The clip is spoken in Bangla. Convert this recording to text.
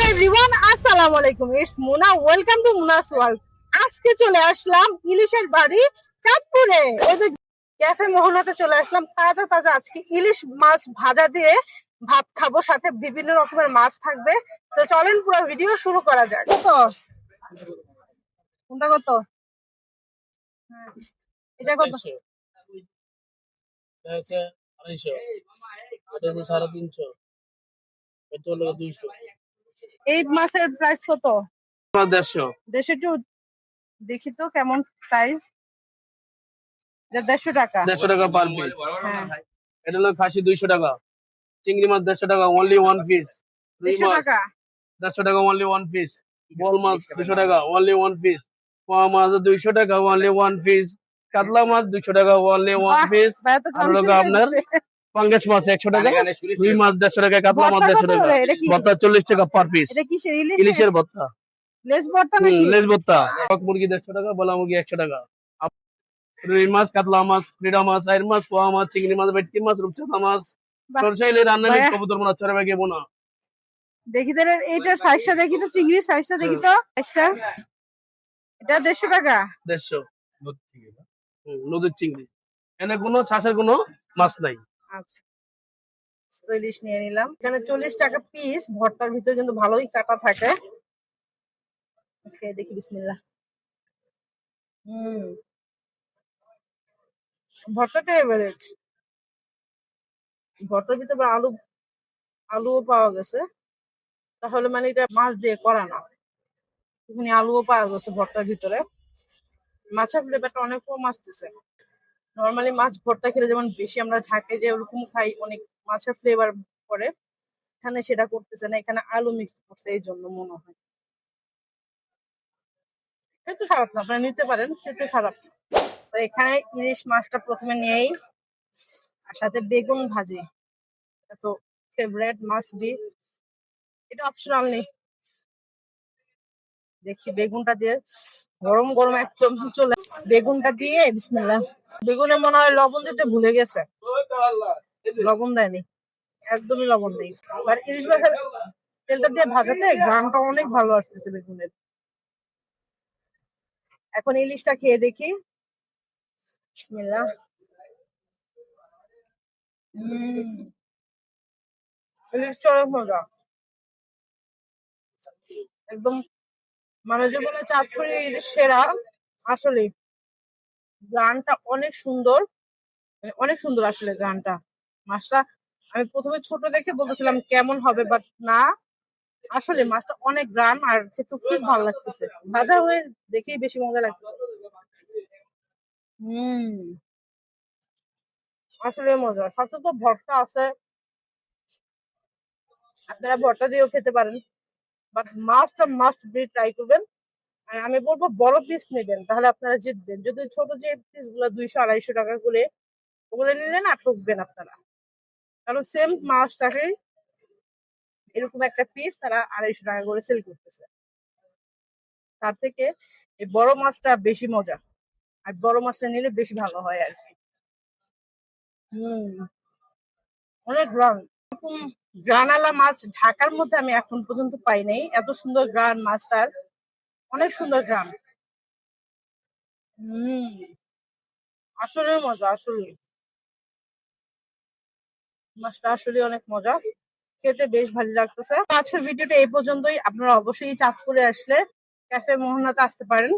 হ্যালো এভরিওয়ান আসসালামু আলাইকুম it's Muna welcome to Muna's world আজকে চলে আসলাম ইলিশের বাড়ি চাঁদপুরে। ওদের ক্যাফে মোহনাতে চলে আসলাম। তাজা তাজা আজকে ইলিশ মাছ ভাজা দিয়ে ভাত খাব। সাথে বিভিন্ন রকমের মাছ থাকবে। তো চলেন পুরো ভিডিও শুরু করা যাক। কত? কোনটা কত। এটা কত? আড়াইশো। সাড়ে তিনশো। এটা হলো দুইশো। এই মাছের প্রাইস কত? দেড়শো। দেড়শো একটু দেখি তো কেমন সাইজ এটা দেড়শো টাকা। দেড়শো টাকা পার পিস হ্যাঁ। এটা হলো খাসি দুইশো টাকা। চিংড়ি মাছ দেড়শো টাকা অনলি ওয়ান পিস দেড়শো টাকা? দেড়শো টাকা অনলি ওয়ান পিস বল মাছ দুশো টাকা অনলি ওয়ান পিস পোয়া মাছ দুইশো টাকা অনলি ওয়ান পিস কাতলা মাছ দুইশো টাকা অনলি ওয়ান পিস আর হলো আপনার। পাঙ্গাস মাছ একশো টাকা রুই মাছ দেড়শো টাকা কাতলা মাছ দেড়শো টাকা। কি? চল্লিশ টাকা পার পিস ইলিশের? ভর্তা। লেস ভর্তা লেজ ভর্তা। মুরগি দেড়শো টাকা বলা মুরগি একশো টাকা। রুই মাছ কাতলা মাছ ফ্রিডা মাছ আইর মাছ পোয়া মাছ চিংড়ি মাছ ভেটকি মাছ রূপচাঁদা মাছ। রান্না। কবুতর বোনা দেখি তো এটার- এইটার সাইজটা দেখি তো চিংড়ির সাইজটা দেখি তো। সাইজটা এটা দেড়শো টাকা? দেড়শো। নদীর চিংড়ি। এনে কোনো চাষের কোনো মাছ নাই। আচ্ছা। ইলিশ নিয়ে নিলাম। এখানে চল্লিশ টাকা পিস ভর্তার ভিতরে কিন্তু ভালোই কাটা থাকে। খেয়ে দেখি, বিসমিল্লাহ। হুম। ভর্তাটা এভারেজ ভর্তার ভিতরে আলু, আলুও পাওয়া গেছে। তাহলে মানে এটা মাছ দিয়ে করা না। এখানে আলুও পাওয়া গেছে ভর্তার ভিতরে। মাছের ফ্লেভারটা অনেক কম আসতেছে। নর্মালি মাছ ভর্তা খেলে যেমন বেশি আমরা ঢাকে যে ওরকম খাই, অনেক মাছের ফ্লেভার করে এখানে সেটা করতেছে না, এখানে আলু মিক্স করছে, এই জন্য মনে হয়। একটু খারাপ না, আপনারা নিতে পারেন, খেতে খারাপ তো এখানে ইলিশ মাছটা প্রথমে নিয়েই, আর সাথে বেগুন ভাজি। এটা তো ফেভারেট মাস্ট বি এটা অপশনাল নেই। দেখি, বেগুনটা দিয়ে গরম গরম একদম চলে বেগুনটা দিয়ে, বিসমিল্লাহ। বেগুনে মনে হয় লবণ দিতে ভুলে গেছে। লবণ দেয়নি। একদমই লবণ নেই। আর ইলিশ মাছের তেলটা দিয়ে ভাজাতে গ্রামটা অনেক ভালো আসতেছে বেগুনের। এখন ইলিশটা খেয়ে দেখি। ইলিশটা অনেক একদম মানে যে বলে চাঁদপুরি ইলিশ সেরা আসলে গ্রানটা অনেক সুন্দর। মানে অনেক সুন্দর আসলে গ্রানটা। মাছটা আমি প্রথমে ছোট দেখে বলতেছিলাম কেমন হবে বাট না। আসলে মাছটা অনেক গ্রান আর খেতে খুব ভালো লাগতেছে। ভাজা হয়ে দেখেই বেশি মজা লাগতেছে হম। আসলে মজা। সাথে তো ভর্তা আছে। আপনারা ভর্তা দিয়েও খেতে পারেন। বাট মাছটা মাস্ট বি ট্রাই করবেন। আমি বলব বড় পিস নেবেন, তাহলে আপনারা জিতবেন। যদি ছোট যে পিসগুলো দুইশো, আড়াইশো টাকা করে, ওগুলো নিলে না ঠকবেন আপনারা। কারণ সেম মাছটাকে এরকম একটা পিস তারা আড়াইশো টাকা করে সেল করতেছে। তার থেকে এই বড় মাছটা বেশি মজা। আর বড় মাছটা নিলে বেশি ভালো হয় আর কি। হম। অনেক গ্রান। এরকম গ্রানালা মাছ ঢাকার মধ্যে আমি এখন পর্যন্ত পাই নাই। এত সুন্দর গ্রান মাছটার। অনেক সুন্দর গ্রাম। আসলে মজা আসলে মাছটা আসলে অনেক মজা। খেতে বেশ ভালো লাগতেছে। আজকের ভিডিওটা এই পর্যন্তই। আপনারা অবশ্যই চাঁদপুরে আসলে ক্যাফে মোহনাতে আসতে পারেন।